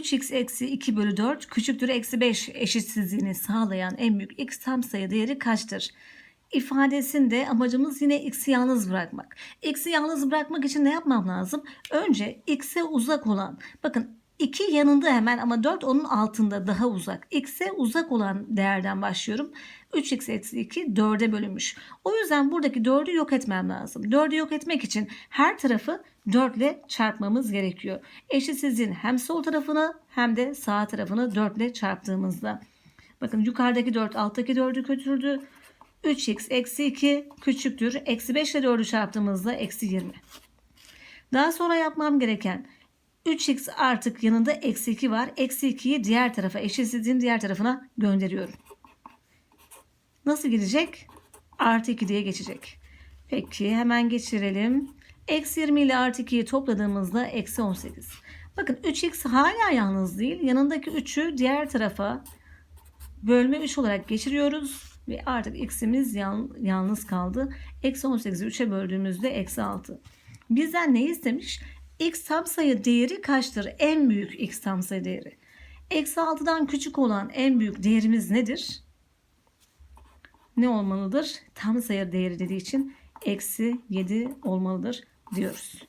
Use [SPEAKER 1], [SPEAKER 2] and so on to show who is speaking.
[SPEAKER 1] 3x eksi 2 bölü 4 küçüktür eksi 5 eşitsizliğini sağlayan en büyük x tam sayı değeri kaçtır? ifadesinde amacımız yine x'i yalnız bırakmak. X'i yalnız bırakmak için ne yapmam lazım? Önce x'e uzak olan, bakın 2 yanında hemen ama 4 onun altında daha uzak. X'e uzak olan değerden başlıyorum. 3x eksi 2 4'e bölünmüş. O yüzden buradaki 4'ü yok etmem lazım. 4'ü yok etmek için her tarafı 4 ile çarpmamız gerekiyor. Eşitsizliğin hem sol tarafını hem de sağ tarafını 4 ile çarptığımızda. Bakın yukarıdaki 4 alttaki 4'ü götürdü. 3x eksi 2 küçüktür. Eksi 5 ile 4'ü çarptığımızda eksi 20. Daha sonra yapmam gereken 3x artık yanında eksi 2 var. Eksi 2'yi diğer tarafa eşitsizliğin diğer tarafına gönderiyorum. Nasıl gidecek? Artı 2 diye geçecek. Peki hemen geçirelim. Eksi 20 ile artı 2'yi topladığımızda eksi 18. Bakın 3x hala yalnız değil. Yanındaki 3'ü diğer tarafa bölme 3 olarak geçiriyoruz. Ve artık x'imiz yalnız kaldı. Eksi 18'i 3'e böldüğümüzde eksi 6. Bizden ne istemiş? X tam sayı değeri kaçtır? En büyük x tam sayı değeri. Eksi 6'dan küçük olan en büyük değerimiz nedir? Ne olmalıdır? Tam sayı değeri dediği için eksi 7 olmalıdır diyoruz.